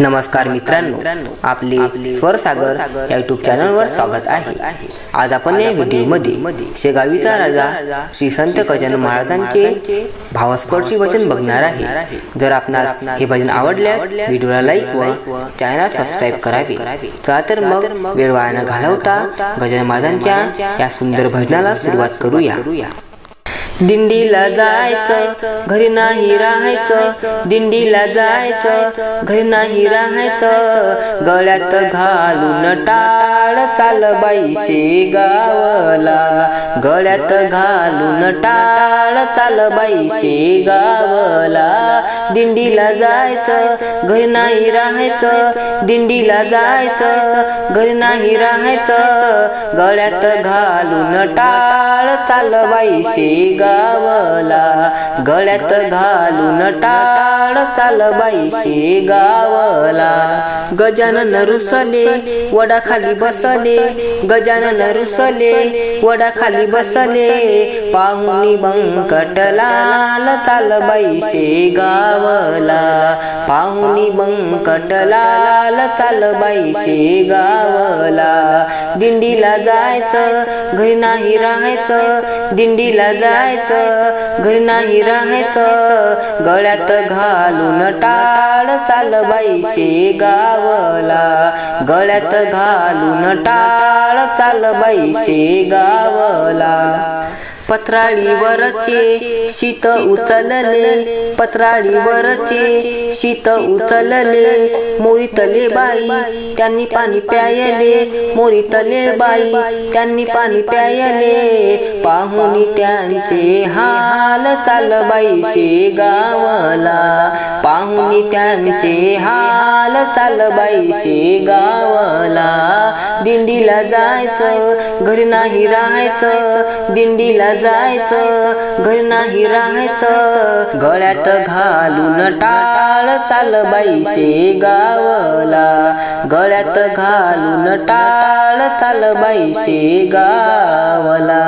नमस्कार मित्रांनो आपले स्वरसागर या युट्यूब चॅनलवर स्वागत आहे. आज आपण या व्हिडिओमध्ये शेगावीचा राजा श्री संत गजानन महाराजांचे भावस्पर्शी वचन बघणार आहे. जर आपणास हे भजन आवडल्यास व्हिडिओला लाईक व चॅनल सबस्क्राईब करावे. चला तर मग वेळ वाया न घालवता गजानन महाराजांच्या या सुंदर भजनाला सुरुवात करूया. दिंडीला जायचं घरी नाही राहायचं. दिंडीला जायचं घरी नाही राहायचं. गळ्यात घालून टाळ चाल बाई शेगावला. गळ्यात घालून टाळ चाल बाई शेगावला. दिंडीला जायचं घरी नाही राहायचं दिंडीला जायचं घरी नाही राहायचं गळ्यात घालून टाळ चाल बाई शेगावला गळ्यात घालून टाळ चाल बाई शेगावला गजानन रुसले वडाखाली बसले. गजानन रुसले वडाखाली बसले. पाहुणी बंकट लाल चाल बाई शेगावला पाहुणी बंकट लाल चाल बाई शेगावला दिंडीला जायचं घरी नाही राहायचं. दिंडीला जायचं घरी नाही राहायचं. गळ्यात घालून टाळ चाल बाई शेगावला. गळ्यात घालून टाळ चाल बाई शेगावला. पत्राळीवरचे शीत उचलले. पत्राळीवरचे शीत उचलले. मोरीतले बाई त्यांनी पाणी प्यायले. मोरीतले बाई त्यांनी पाणी प्यायले. पाहुनी त्यांचे हाल चाल बाई शेगावला पाहुनी त्यांचे हाल चाल बाई गावला दिंडीला जायचं घरी नाही राहायचं. दिंडीला जायचं घरी नाही राहायचं. गळ्यात घालून टाळ चाल बाईशे गावला गळ्यात घालून टाळ चाल बाई गावला